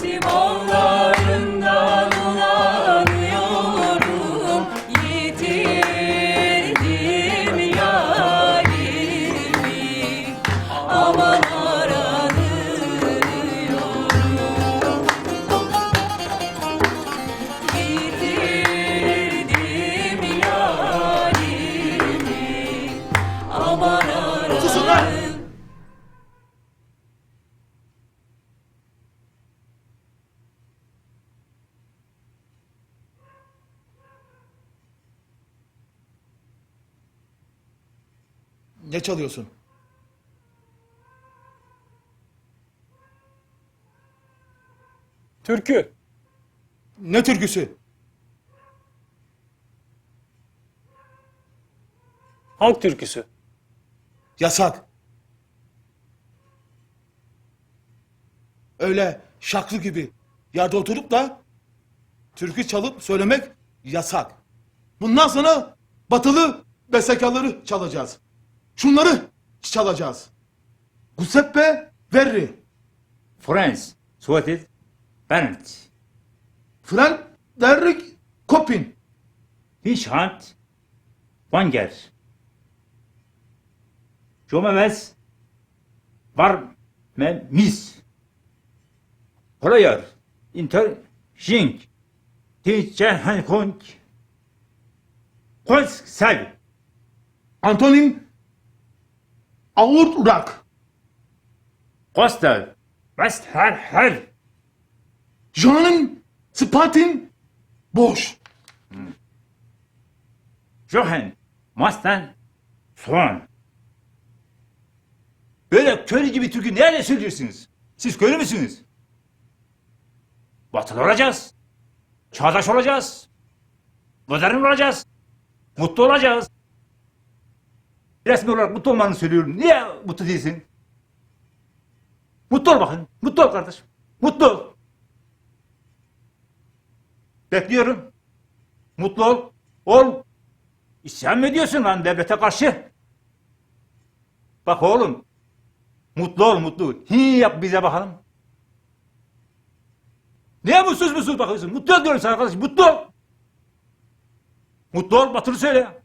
希望。Ne çalıyorsun? Türkü. Ne türküsü? Halk türküsü. Yasak. Öyle şaklı gibi yerde oturup da türkü çalıp söylemek yasak. Bundan sonra batılı bestekarları çalacağız. Şunları çalacağız. Giuseppe Verri. Franz, Suatit, Bernd. Frank Derrick Kopin. Hichhant, Wanger. Jomeves, Varmemis. Hoyer, Inter, Jink. Tietje, Hankong. Kolsk, Sevi. Antonin Aurrak, Costa, West, Her, Her, Jean'ın Spatin Boş. Johan, Mastan, Swan. Böyle köylü gibi türkü nerede söylüyorsunuz? Siz köylü müsünüz? Batılı olacağız. Çağdaş olacağız. Modern olacağız. Mutlu olacağız. Resmi olarak mutlu olmanı söylüyorum. Niye mutlu değilsin? Mutlu ol bakın. Mutlu ol kardeşim. Mutlu ol. Bekliyorum. Mutlu ol. Ol. İsyan mı ediyorsun lan devlete karşı? Bak oğlum. Mutlu ol mutlu. Hi yap bize bakalım. Niye mutsuz mutsuz bakıyorsun? Mutlu ol diyorum sana arkadaşım. Mutlu ol. Mutlu ol batılı söyle.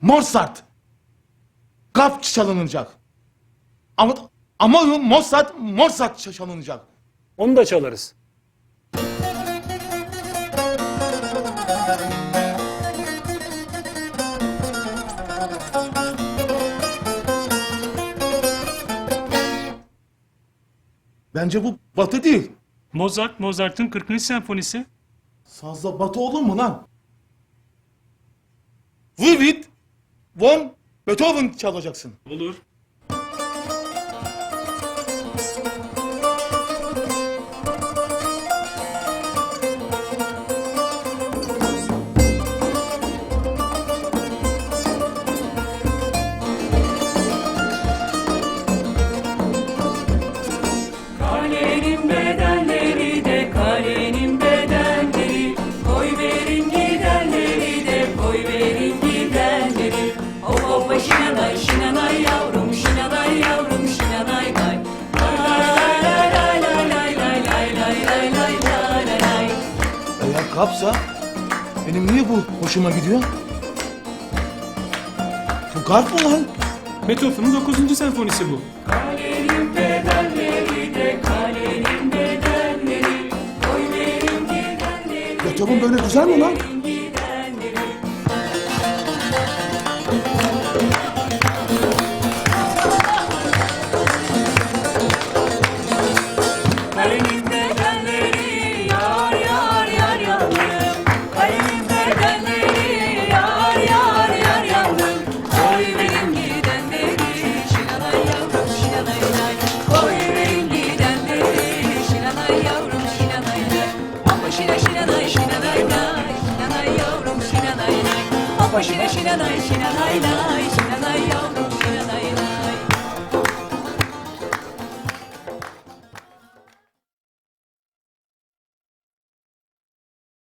Mozart. Kaf çalınacak. Ama ama Mozart Mozart çalınacak. Onu da çalarız. Bence bu batı değil. Mozart, Mozart'ın 40. senfonisi. Sazla batı olur mu lan? Ludwig von Beethoven çalacaksın. Olur. Kapsa benim niye bu hoşuma gidiyor? Bu garp mı lan? Beethoven'ın 9. senfonisi bu. Kalenin bedenleri de kalenin bedenleri Beethoven böyle güzel mi lan? gidenleri